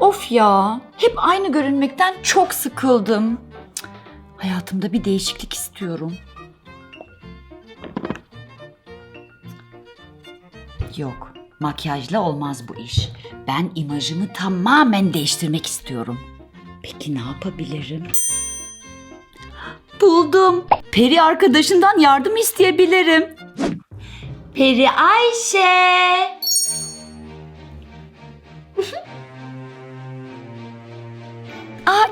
Of ya, hep aynı görünmekten çok sıkıldım. Cık, Hayatımda bir değişiklik istiyorum. Yok, makyajla olmaz bu iş. Ben imajımı tamamen değiştirmek istiyorum. Peki ne yapabilirim? Buldum. Peri arkadaşından yardım isteyebilirim. Peri Ayşe.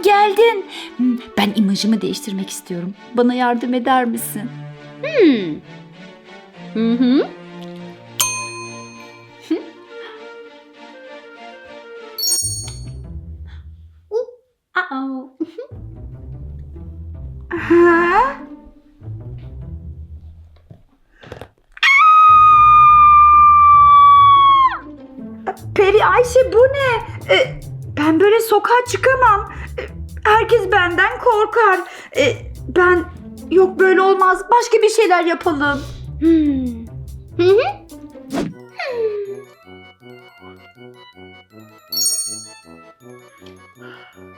geldin. Hmm, Ben imajımı değiştirmek istiyorum. Bana yardım eder misin? Hmm. Hı hı. Aa. Ha? Peri Ayşe bu ne? Ee, ben böyle sokağa çıkamam. Ee, herkes benden korkar. Ee, ben yok böyle olmaz. Başka bir şeyler yapalım. Hmm. Hı hı.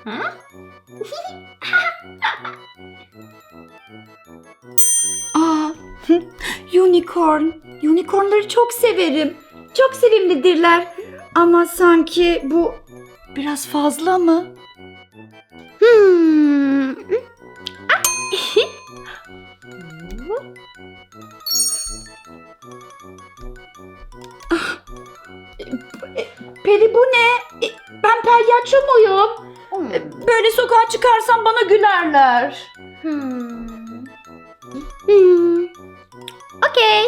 Ha? Aa, unicorn. Unicornları çok severim. Çok sevimlidirler. Ama sanki bu biraz fazla mı? Hmm. Peri bu ne? E, Ben palyaço muyum? E, Böyle sokağa çıkarsam bana gülerler. Hmm. Hmm. Okey.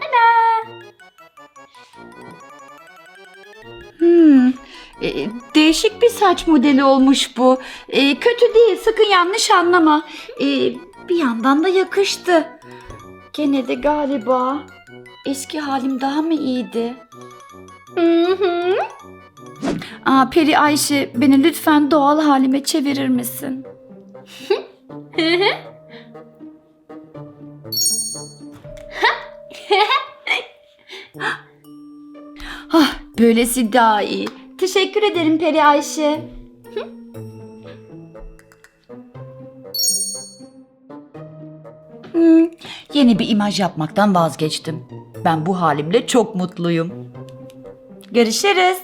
Hmm. Değişik bir saç modeli olmuş bu. E, kötü değil, sakın yanlış anlama. E, bir yandan da yakıştı. Gene de galiba eski halim daha mı iyiydi? Hı hı. Aa, Peri Ayşe, beni lütfen doğal halime çevirir misin? Ah, böylesi daha iyi. Teşekkür ederim Peri Ayşe. Hmm, yeni bir imaj yapmaktan vazgeçtim. Ben bu halimle çok mutluyum. Görüşürüz.